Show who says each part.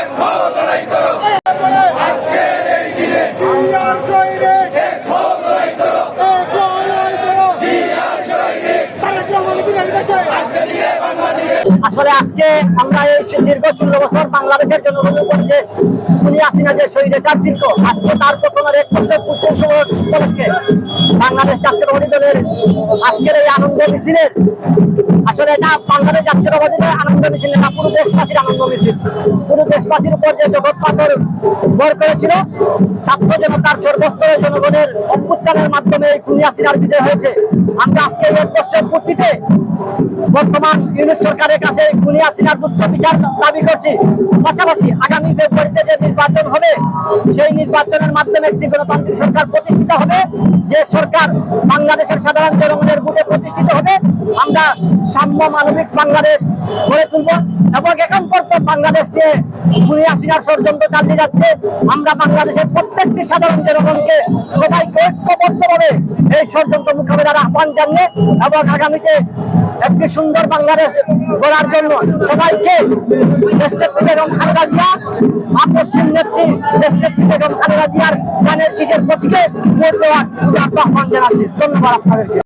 Speaker 1: Hey, whoa! আসলে আজকে আমরা এই দীর্ঘ ষোলো বছর বাংলাদেশের জনগণের উপর যে খুনি আসিনা যে ছিল আজকে তার প্রথমের এক বছর উপলক্ষে বাংলাদেশ জাতীয়তাবাদী দলের আজকের এই আনন্দ মিছিলের আসলে এটা বাংলাদেশ জাতীয়তাবাদী দলের আনন্দ মিছিল এটা পুরো দেশবাসীর আনন্দ মিছিল। পুরো দেশবাসীর উপর যে জগৎ পাথর ভর করেছিল, ছাত্র জনতার সর্বস্তরের জনগণের অভ্যুত্থানের মাধ্যমে এই খুনি আসিনার বিজয় হয়েছে। আমরা আজকে এই এক বছর পূর্তিতে বর্তমান ইউনিট সরকারের কাছে খুনি আসিনার দ্রুত বিচার দাবি করছি। পাশাপাশি আগামী ফেব্রুয়ারিতে যে নির্বাচন হবে, সেই নির্বাচনের মাধ্যমে একটি গণতান্ত্রিক সরকার প্রতিষ্ঠিত হবে। যে সরকার বাংলাদেশের সাধারণ জনগণের বুকে প্রতিষ্ঠিত হবে, আমরা সাম্য মানবিক বাংলাদেশ গড়ে তুলব এবং এখন পর্যন্ত বাংলাদেশ নিয়ে খুনি আসিনার ষড়যন্ত্র চালিয়ে যাচ্ছে। আমরা বাংলাদেশের প্রত্যেকটি সাধারণ জনগণকে সবাইকে ঐক্যবদ্ধভাবে এই ষড়যন্ত্র মোকাবিলার আহ্বান জানিয়ে এবং আগামীতে একটি সুন্দর বাংলাদেশ গড়ার জন্য সবাইকে দেশনেত্রী বেগম খালেদা আহ্বান জানাচ্ছি। ধন্যবাদ আপনাদেরকে।